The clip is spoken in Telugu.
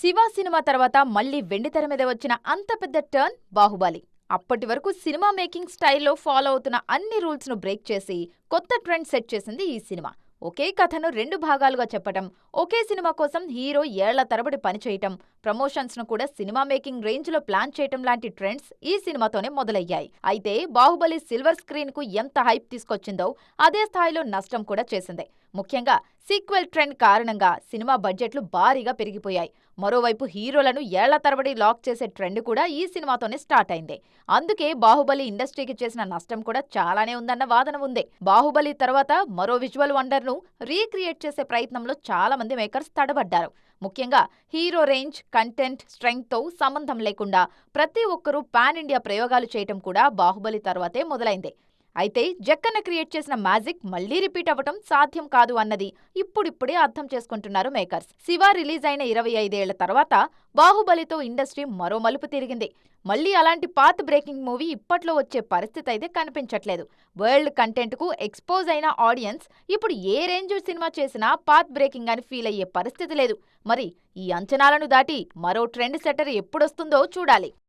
శివ సినిమా తర్వాత మళ్ళీ వెండితెర మీద వచ్చిన అంత పెద్ద టర్న్ బాహుబలి. అప్పటి వరకు సినిమా మేకింగ్ స్టైల్లో ఫాలో అవుతున్న అన్ని రూల్స్ను బ్రేక్ చేసి కొత్త ట్రెండ్ సెట్ చేసింది ఈ సినిమా. ఒకే కథను రెండు భాగాలుగా చెప్పటం ఒకే సినిమా కోసం హీరో ఏళ్ళ తరబడి పనిచేయటం ప్రమోషన్స్ను కూడా సినిమా మేకింగ్ రేంజ్లో ప్లాన్ చేయటం లాంటి ట్రెండ్స్ ఈ సినిమాతోనే మొదలయ్యాయి. అయితే బాహుబలి సిల్వర్ స్క్రీన్కు ఎంత హైప్ తీసుకొచ్చిందో అదే స్థాయిలో నష్టం కూడా చేసింది. ముఖ్యంగా సీక్వెల్ ట్రెండ్ కారణంగా సినిమా బడ్జెట్లు భారీగా పెరిగిపోయాయి. మరోవైపు హీరోలను ఏళ్ళ తరబడి లాక్ చేసే ట్రెండ్ కూడా ఈ సినిమాతోనే స్టార్ట్ అయింది. అందుకే బాహుబలి ఇండస్ట్రీకి చేసిన నష్టం కూడా చాలానే ఉందన్న వాదన ఉంది. బాహుబలి తర్వాత మరో విజువల్ వండర్ను రీక్రియేట్ చేసే ప్రయత్నంలో చాలా మంది మేకర్స్ తడబడ్డారు. ముఖ్యంగా హీరో రేంజ్ కంటెంట్ స్ట్రెంగ్త్తో సంబంధం లేకుండా ప్రతి ఒక్కరూ పాన్ ఇండియా ప్రయోగాలు చేయటం కూడా బాహుబలి తర్వాతే మొదలైంది. అయితే జక్కన్న క్రియేట్ చేసిన మ్యాజిక్ మళ్ళీ రిపీట్ అవ్వటం సాధ్యం కాదు అన్నది ఇప్పుడిప్పుడే అర్థం చేసుకుంటున్నారు మేకర్స్. శివ రిలీజ్ అయిన ఇరవై ఐదేళ్ళ తర్వాత బాహుబలితో ఇండస్ట్రీ మరో మలుపు తిరిగింది. మళ్ళీ అలాంటి పాత్ బ్రేకింగ్ మూవీ ఇప్పట్లో వచ్చే పరిస్థితి అయితే కనిపించట్లేదు. వరల్డ్ కంటెంట్కు ఎక్స్పోజ్ అయిన ఆడియన్స్ ఇప్పుడు ఏ రేంజ్ సినిమా చేసినా పాత్ బ్రేకింగ్ అని ఫీల్ అయ్యే పరిస్థితి లేదు. మరి ఈ అంచనాలను దాటి మరో ట్రెండ్ సెటర్ ఎప్పుడొస్తుందో చూడాలి.